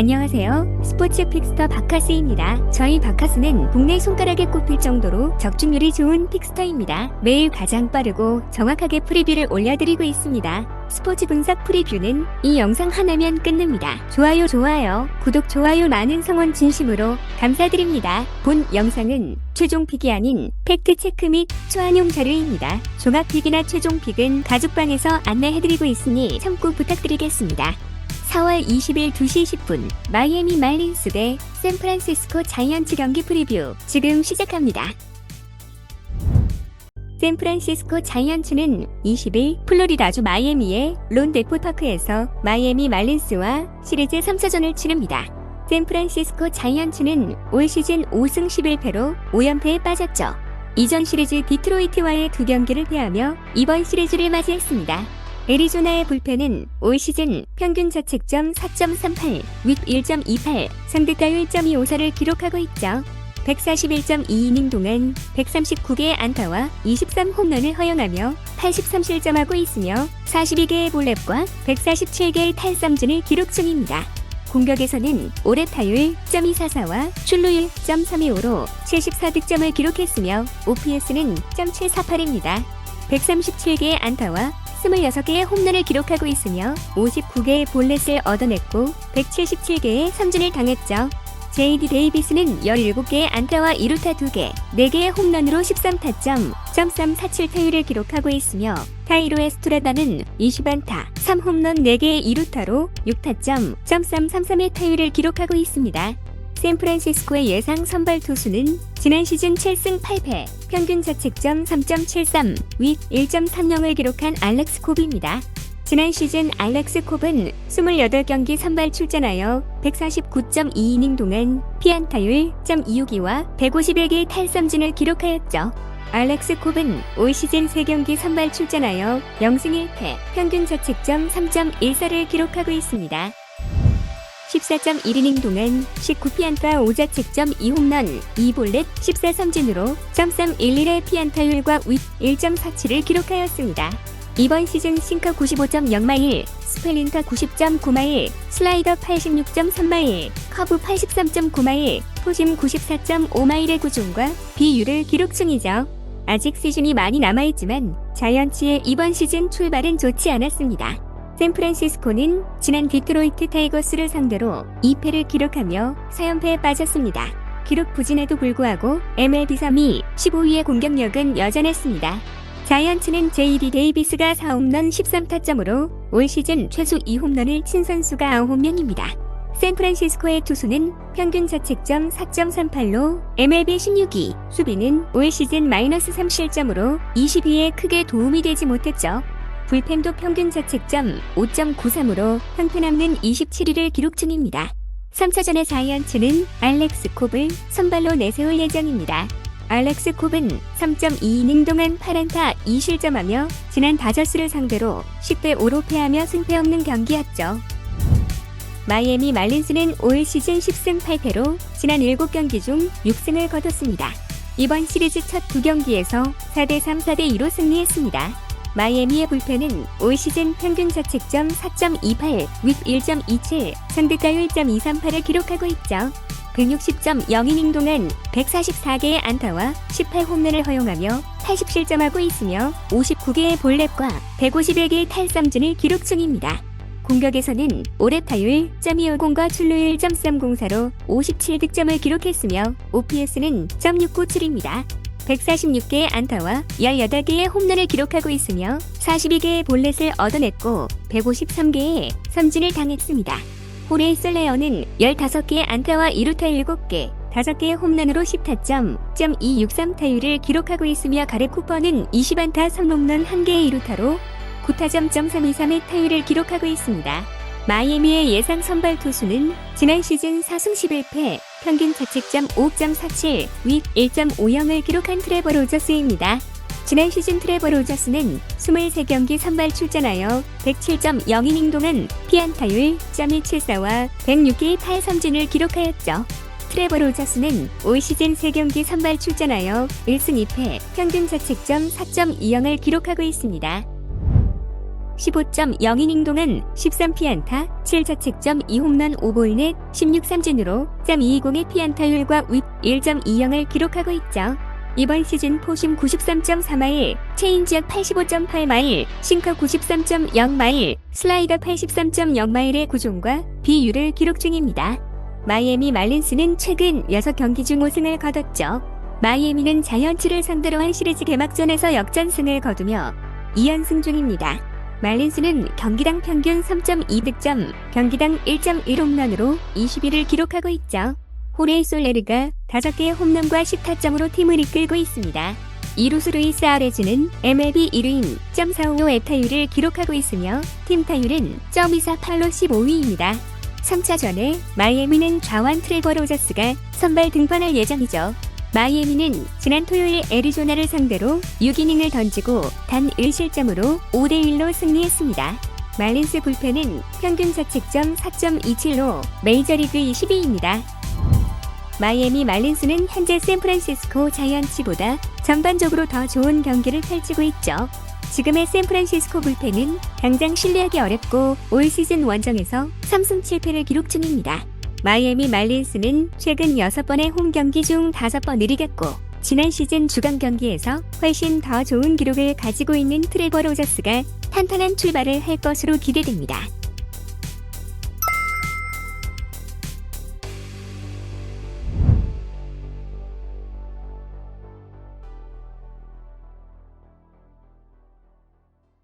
안녕하세요. 스포츠 픽스터 바카스입니다. 저희 바카스는 국내 손가락에 꼽힐 정도로 적중률이 좋은 픽스터입니다. 매일 가장 빠르고 정확하게 프리뷰를 올려드리고 있습니다. 스포츠 분석 프리뷰는 이 영상 하나면 끝납니다. 좋아요 좋아요 구독 좋아요 많은 성원 진심으로 감사드립니다. 본 영상은 최종 픽이 아닌 팩트 체크 및 초안용 자료입니다. 종합 픽이나 최종 픽은 가족방에서 안내해드리고 있으니 참고 부탁드리겠습니다. 4월 20일 2시 10분 마이애미 말린스 대 샌프란시스코 자이언츠 경기 프리뷰 지금 시작합니다. 샌프란시스코 자이언츠는 20일 플로리다주 마이애미의 론데포 파크에서 마이애미 말린스와 시리즈 3차전을 치릅니다. 샌프란시스코 자이언츠는 올 시즌 5승 11패로 5연패에 빠졌죠. 이전 시리즈 디트로이트와의 두 경기를 패하며 이번 시리즈를 맞이했습니다. 애리조나의 불펜은 올 시즌 평균 자책점 4.38, 윗 1.28, 상대가 1.25사를 기록하고 있죠. 141.2이닝 동안 139개의 안타와 23홈런을 허용하며 83실점하고 있으며 42개의 볼랩과 147개의 탈삼진을 기록 중입니다. 공격에서는 올해 타율 .244와 출루율 .325로 74득점을 기록했으며 OPS는 .748입니다. 137개의 안타와 26개의 홈런을 기록하고 있으며 59개의 볼넷을 얻어냈고 177개의 삼진을 당했죠. JD 데이비스는 17개의 안타와 2루타 2개, 4개의 홈런으로 13타점, .347 타율을 기록하고 있으며 타이로 에스트라다는 20안타, 3홈런 4개의 2루타로 6타점, .333의 타율을 기록하고 있습니다. 샌프란시스코의 예상 선발 투수는 지난 시즌 7승 8패, 평균 자책점 3.73, 윗 1.30을 기록한 알렉스 콥입니다. 지난 시즌 알렉스 콥은 28경기 선발 출전하여 149.2이닝 동안 피안타율 .262와 151개의 탈삼진을 기록하였죠. 알렉스 콥은 올 시즌 3경기 선발 출전하여 0승 1패, 평균 자책점 3.14를 기록하고 있습니다. 14.1이닝 동안 19피안타 5자책점 2홈런 2볼넷 14삼진으로 0.31의 피안타율과 윗 1.47을 기록하였습니다. 이번 시즌 싱커 95.0마일, 스펠린터 90.9마일, 슬라이더 86.3마일, 커브 83.9마일, 포심 94.5마일의 구종과 비율을 기록 중이죠. 아직 시즌이 많이 남아있지만 자이언츠의 이번 시즌 출발은 좋지 않았습니다. 샌프란시스코는 지난 디트로이트 타이거스를 상대로 2패를 기록하며 4연패에 빠졌습니다. 기록 부진에도 불구하고 MLB 3위 15위의 공격력은 여전했습니다. 자이언츠는 JD 데이비스가 4홈런 13타점으로 올 시즌 최소 2홈런을 친 선수가 9명입니다. 샌프란시스코의 투수는 평균 자책점 4.38로 MLB 16위, 수비는 올 시즌 마이너스 3실점으로 20위에 크게 도움이 되지 못했죠. 불펜도 평균 자책점 5.93으로 형편없는 27위를 기록 중입니다. 3차전의 자이언츠는 알렉스 콥을 선발로 내세울 예정입니다. 알렉스 콥은 3.2이닝 동안 8안타 2실점하며 지난 다저스를 상대로 10대 5로 패하며 승패 없는 경기였죠. 마이애미 말린스는 올 시즌 10승 8패로 지난 7경기 중 6승을 거뒀습니다. 이번 시리즈 첫 두 경기에서 4대3, 4대2로 승리했습니다. 마이애미의 불펜은 올 시즌 평균 자책점 4.28, 윗 1.27, 상대가 1.238을 기록하고 있죠. 160.0이닝 동안 144개의 안타와 18홈런을 허용하며 80실점하고 있으며 59개의 볼넷과 151개의 탈삼진을 기록 중입니다. 공격에서는 올해 타율 .250과 출루율 .304로 57득점을 기록했으며 OPS는 .697입니다. 146개의 안타와 18개의 홈런을 기록하고 있으며 42개의 볼넷을 얻어냈고 153개의 삼진을 당했습니다. 호레이 슬레어는 15개의 안타와 2루타 7개, 5개의 홈런으로 10타점, .263 타율을 기록하고 있으며 가레 쿠퍼는 20안타 3홈런 1개의 2루타로 9타점 .323의 타율을 기록하고 있습니다. 마이애미의 예상 선발 투수는 지난 시즌 4승 11패, 평균 자책점 5.47, 윗 1.50을 기록한 트레버 로저스입니다. 지난 시즌 트레버 로저스는 23경기 선발 출전하여 107.0이닝 동안 피안타율 .274와 106개의 탈삼진을 기록하였죠. 트레버 로저스는 올 시즌 3경기 선발 출전하여 1승 2패, 평균 자책점 4.20을 기록하고 있습니다. 15.0이닝 동안 13피안타, 7자책점 2홈런 5볼넷, 16삼진으로 3.220의 피안타율과 윗 1.20을 기록하고 있죠. 이번 시즌 포심 93.4마일, 체인지역 85.8마일, 싱커 93.0마일, 슬라이더 83.0마일의 구종과 비율을 기록 중입니다. 마이애미 말린스는 최근 6경기 중 5승을 거뒀죠. 마이애미는 자이언츠를 상대로 한 시리즈 개막전에서 역전승을 거두며 2연승 중입니다. 말린스는 경기당 평균 3.2득점, 경기당 1.1홈런으로 20위를 기록하고 있죠. 호레이 솔레르가 5개의 홈런과 10타점으로 팀을 이끌고 있습니다. 이루스 루이스 아레즈는 MLB 1위인 .455 에타율을 기록하고 있으며 팀 타율은 .248로 15위입니다. 3차전에 마이애미는 좌완 트레버 로저스가 선발 등판할 예정이죠. 마이애미는 지난 토요일 애리조나를 상대로 6이닝을 던지고 단 1실점으로 5대1로 승리했습니다. 말린스 불펜은 평균 자책점 4.27로 메이저리그 20위입니다. 마이애미 말린스는 현재 샌프란시스코 자이언츠보다 전반적으로 더 좋은 경기를 펼치고 있죠. 지금의 샌프란시스코 불펜은 당장 신뢰하기 어렵고 올 시즌 원정에서 3승 7패를 기록 중입니다. 마이애미 말린스는 최근 6번의 홈 경기 중 5번을 이겼고 지난 시즌 주간 경기에서 훨씬 더 좋은 기록을 가지고 있는 트레버 로저스가 탄탄한 출발을 할 것으로 기대됩니다.